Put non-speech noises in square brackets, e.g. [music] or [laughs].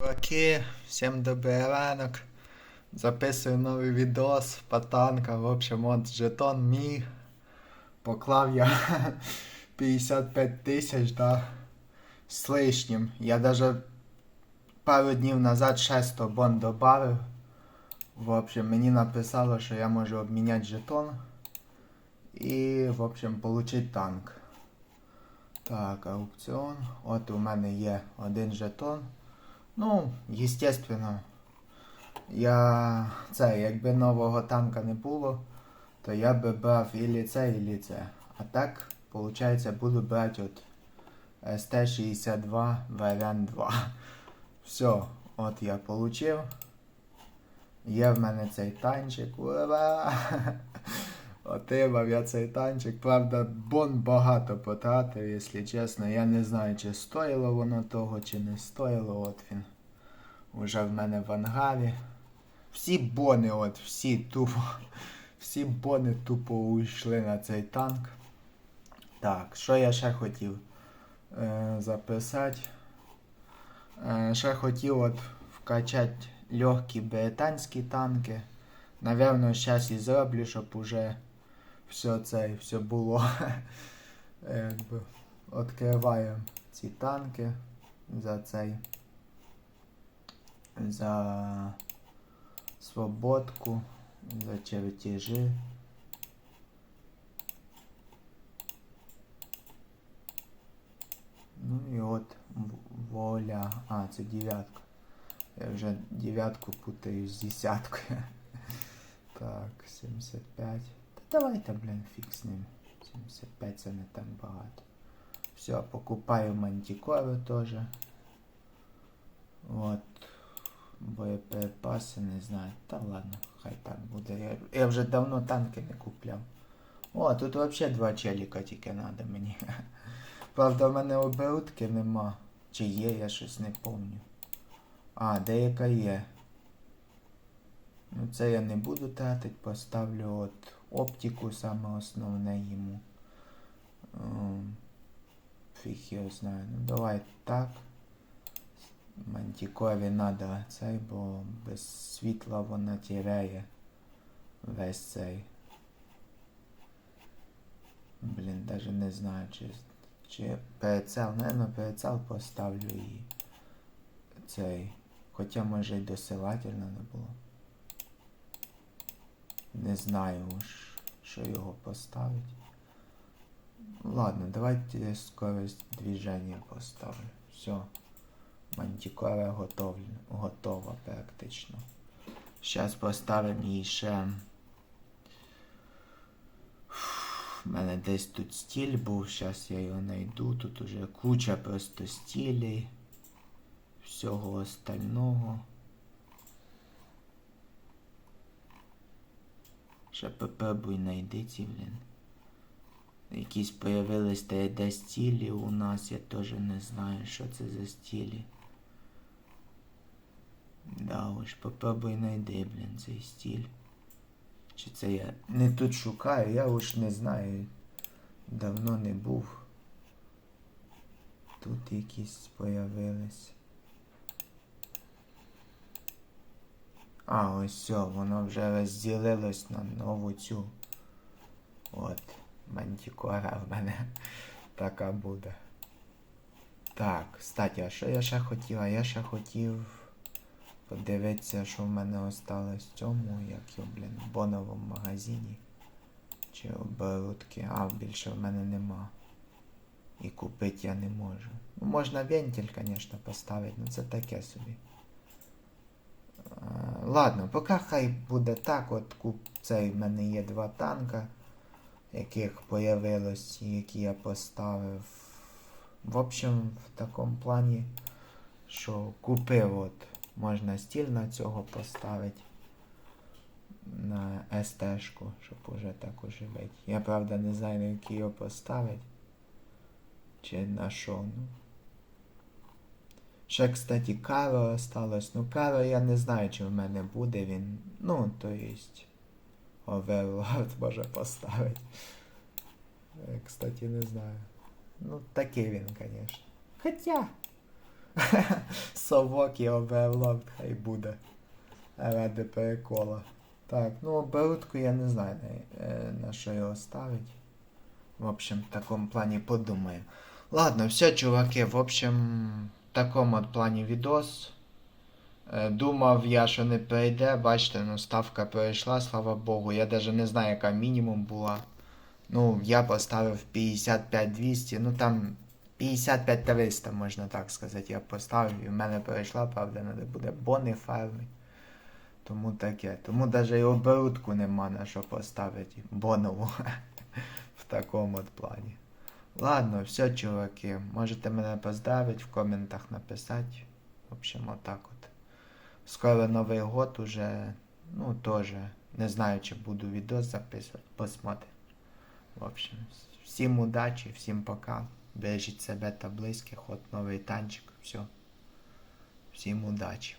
Чуваки, всем добрий ранок. Записую новий відос по танкам. В общем, от жетон мій. Поклав я [laughs] 55 тисяч, да, з лишнім. Я даже пару днів назад 6 бон добавив. В общем, мені написало, що я можу обміняти жетон. І, в общем, получить танк. Так, аукціон. От у мене є один жетон. Ну, естественно, я це, якби нового танка не було, то я би брав ілі це, ілі це. А так, виходить, буду брати от ST62 варіант 2. Все, от я получив. Є в мене цей танчик. Ура! [laughs] Отримав я цей танчик. Правда, бон багато потратив, якщо чесно. Я не знаю, чи стоїло воно того, чи не стоїло. От він. Уже в мене в ангарі. Всі бони, от, всі тупо. [laughs] Всі бони тупо уйшли на цей танк. Так, що я ще хотів е, записати? Е, ще хотів от вкачати легкі британські танки. Наверно, зараз і зроблю, щоб уже все це все було. [laughs] Якби відкриваємо ці танки за цей. За свободку, за чертежі. Ну і от в- воля. А, це дев'ятка. Я вже дев'ятку путаю з десяткою. [laughs] Так, 75. Та давайте, блін, фіг з ним. 75 це не так багато. Все, покупаю мантикору теж. От. Боєприпаси, не знаю. Та ладно, хай так буде. Я, я вже давно танки не купляв. О, тут взагалі два челіка тільки треба мені. [laughs] Правда, в мене оборудки нема. Чи є, я щось не пам'ятаю. А, деяка є. Ну це я не буду тратити, поставлю от оптику саме основне йому. Ем, Фіг його знаю. Ну давай так. Мантікові надо цей, бо без світла вона тіряє весь цей. Блін, даже не знаю, чи, чи перецел, наверное, перецел поставлю і цей. Хоча може й досилательно не було. Не знаю уж, що його поставити. Ладно, давайте скорость движения поставлю. Все. Мантикора готов, готова практично. Зараз поставимо її ще. У мене десь тут стіль був, зараз я його знайду. Тут уже куча просто стілей. Всього остального. Ще попробуй знайди ці, блін. Якісь появились та де стілі у нас, я теж не знаю, що це за стілі. Да уж, попробуй знайди, блін, цей стіль. Чи це я не тут шукаю, я уж не знаю. Давно не був. Тут якісь появились. А, ось все, воно вже розділилось на нову цю. От, мантікора в мене така буде. Так, кстати, а що я ще хотів? А я ще хотів подивитися, що в мене осталось в цьому, як його, блін, в боновому магазині. Чи оборудки. А, більше в мене нема. І купити я не можу. Ну, можна вентиль, звісно, поставити, але це таке собі. Е, Ладно, поки хай буде так, от куп цей в мене є два танка, яких появилось, які я поставив. В общем, в такому плані, що купив, от, можна стіль на цього поставити. На СТ-шку, щоб уже так оживити. Я правда не знаю, на який його поставити. Чи на що, ну. Ще, кстати, Каро осталось. Ну, Каро я не знаю, чи в мене буде він. Ну, то есть. Оверлорд може поставити. Е, Кстати, не знаю. Ну, такий він, конечно. Хоча. [laughs] Совок і оберлог, хай буде. Ради перекола. Так, ну оборудку я не знаю на, е, на що його ставить. В общем, в такому плані подумаю. Ладно, все, чуваки, в общем, в такому от плані відос. Е, Думав я, що не прийде, бачите, ну ставка перейшла, слава Богу. Я навіть не знаю, яка мінімум була. Ну, я поставив 55-200, ну там 55-300, можна так сказати, я поставив. І в мене перейшла, правда, треба буде бони фарми. Тому таке. Тому навіть і оборудку нема на що поставити. Бонову. [laughs] В такому от плані. Ладно, все, чуваки. Можете мене поздравити, в коментах написати. В общем, отак от. Скоро Новий год уже. Ну, теж. Не знаю, чи буду відео записувати. Посмотрим. В общем, всім удачі, всім пока. Бережіть себе та близьких. От новий танчик. Все. Всім удачі.